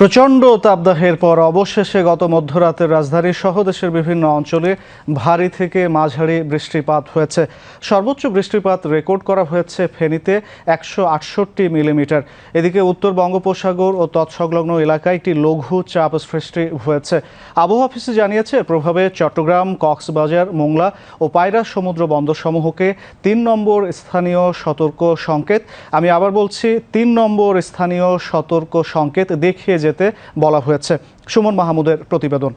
প্রচণ্ড তাপদাহের পর অবশেষে গত মধ্যরাতের রাজধানী সহ দেশের বিভিন্ন অঞ্চলে ভারী থেকে মাঝারি বৃষ্টিপাত হয়েছে। সর্বোচ্চ বৃষ্টিপাত রেকর্ড করা হয়েছে ফেনীতে একশো আটষট্টি মিলিমিটার। এদিকে উত্তর বঙ্গোপসাগর ও তৎসংলগ্ন এলাকায় একটি লঘু চাপ সৃষ্টি হয়েছে। আবহাওয়া অফিসে জানিয়েছে, প্রভাবে চট্টগ্রাম, কক্সবাজার, মোংলা ও পায়রা সমুদ্র বন্দরসমূহকে তিন নম্বর স্থানীয় সতর্ক সংকেত। আমি আবার বলছি, তিন নম্বর স্থানীয় সতর্ক সংকেত দেখিয়ে যেতে বলা হয়েছে। সুমন মাহমুদের প্রতিবেদন।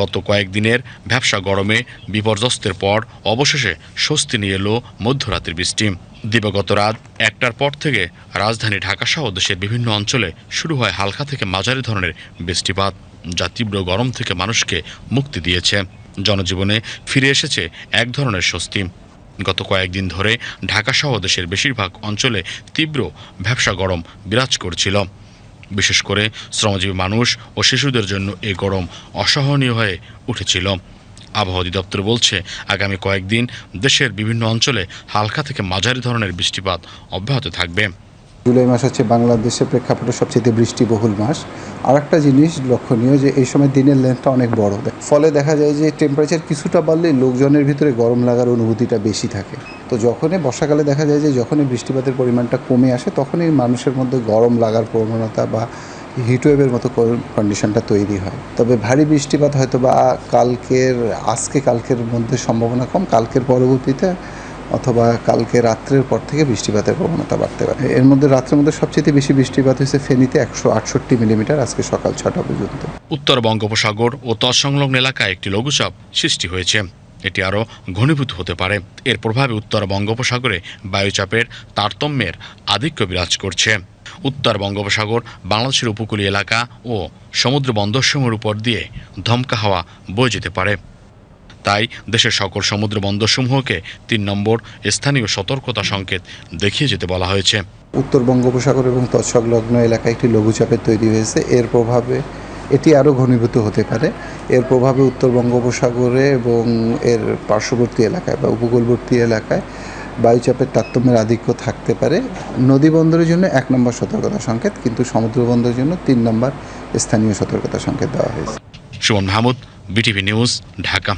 গত কয়েকদিনের ব্যবসা গরমে বিপর্যস্তের পর অবশেষে স্বস্তি নিয়ে এলো মধ্যরাতের বৃষ্টি। দিবাগত রাত একটার পর থেকে রাজধানী ঢাকাসহ দেশের বিভিন্ন অঞ্চলে শুরু হয় হালকা থেকে মাঝারি ধরনের বৃষ্টিপাত, যা তীব্র গরম থেকে মানুষকে মুক্তি দিয়েছে। জনজীবনে ফিরে এসেছে এক ধরনের স্বস্তি। গত কয়েকদিন ধরে ঢাকাসহ দেশের বেশিরভাগ অঞ্চলে তীব্র ব্যবসা গরম বিরাজ করছিল। বিশেষ করে শ্রমজীবী মানুষ ও শিশুদের জন্য এই গরম অসহনীয় হয়ে উঠেছিল। আবহাওয়া অধিদপ্তর বলছে, আগামী কয়েকদিন দেশের বিভিন্ন অঞ্চলে হালকা থেকে মাঝারি ধরনের বৃষ্টিপাত অব্যাহত থাকবে। জুলাই মাস হচ্ছে বাংলাদেশের প্রেক্ষাপটে সবচেয়ে বৃষ্টিবহুল মাস। আর একটা জিনিস লক্ষণীয় যে এই সময় দিনের লেন্থটা অনেক বড়। ফলে দেখা যায় যে টেম্পারেচার কিছুটা বাড়লে লোকজনের ভিতরে গরম লাগার অনুভূতিটা বেশি থাকে। তো যখনই বর্ষাকালে দেখা যায় যে যখনই বৃষ্টিপাতের পরিমাণটা কমে আসে, তখনই মানুষের মধ্যে গরম লাগার প্রবণতা বা হিটওয়েভের মতো কন্ডিশনটা তৈরি হয়। তবে ভারী বৃষ্টিপাত হয়তো বা কালকের, আজকে কালকের মধ্যে সম্ভাবনা কম। কালকের পরবর্তীতে অথবা কালকে রাত্রের পর থেকে বৃষ্টিপাতের প্রবণতা বাড়তে পারে। এর মধ্যে রাত্রের মধ্যে সবচেয়ে বেশি বৃষ্টিপাত হয়েছে ফেনীতে একশো আটষট্টি মিলিমিটার আজকে সকাল ছটা পর্যন্ত। উত্তর বঙ্গোপসাগর ও তৎসংলগ্ন এলাকায় একটি লঘুচাপ সৃষ্টি হয়েছে। এটি আরও ঘনীভূত হতে পারে। এর প্রভাবে উত্তর বঙ্গোপসাগরে বায়ুচাপের তারতম্যের আধিক্য বিরাজ করছে। উত্তর বঙ্গোপসাগর বাংলাদেশের উপকূলীয় এলাকা ও সমুদ্র বন্দরসমূহের উপর দিয়ে ধমকা হাওয়া বয়ে যেতে পারে। তাই দেশের সকল সমুদ্র বন্দরসমূহকে তিন নম্বর স্থানীয় সতর্কতা সংকেত দেখিয়ে যেতে বলা হয়েছে। উত্তর বঙ্গোপসাগর এবং তৎসংলগ্ন এলাকায় একটি লঘুচাপের তৈরি হয়েছে। এর প্রভাবে এটি আরও ঘনীভূত হতে পারে। এর প্রভাবে উত্তর বঙ্গোপসাগরে এবং এর পার্শ্ববর্তী এলাকায় বা উপকূলবর্তী এলাকায় বায়ুচাপের তারতম্যের আধিক্য থাকতে পারে। নদী বন্দরের জন্য এক নম্বর সতর্কতা সংকেত কিন্তু সমুদ্র বন্দরের জন্য তিন নম্বর স্থানীয় সতর্কতা সংকেত দেওয়া হয়েছে। Suman Mahmud BTV news Dhaka.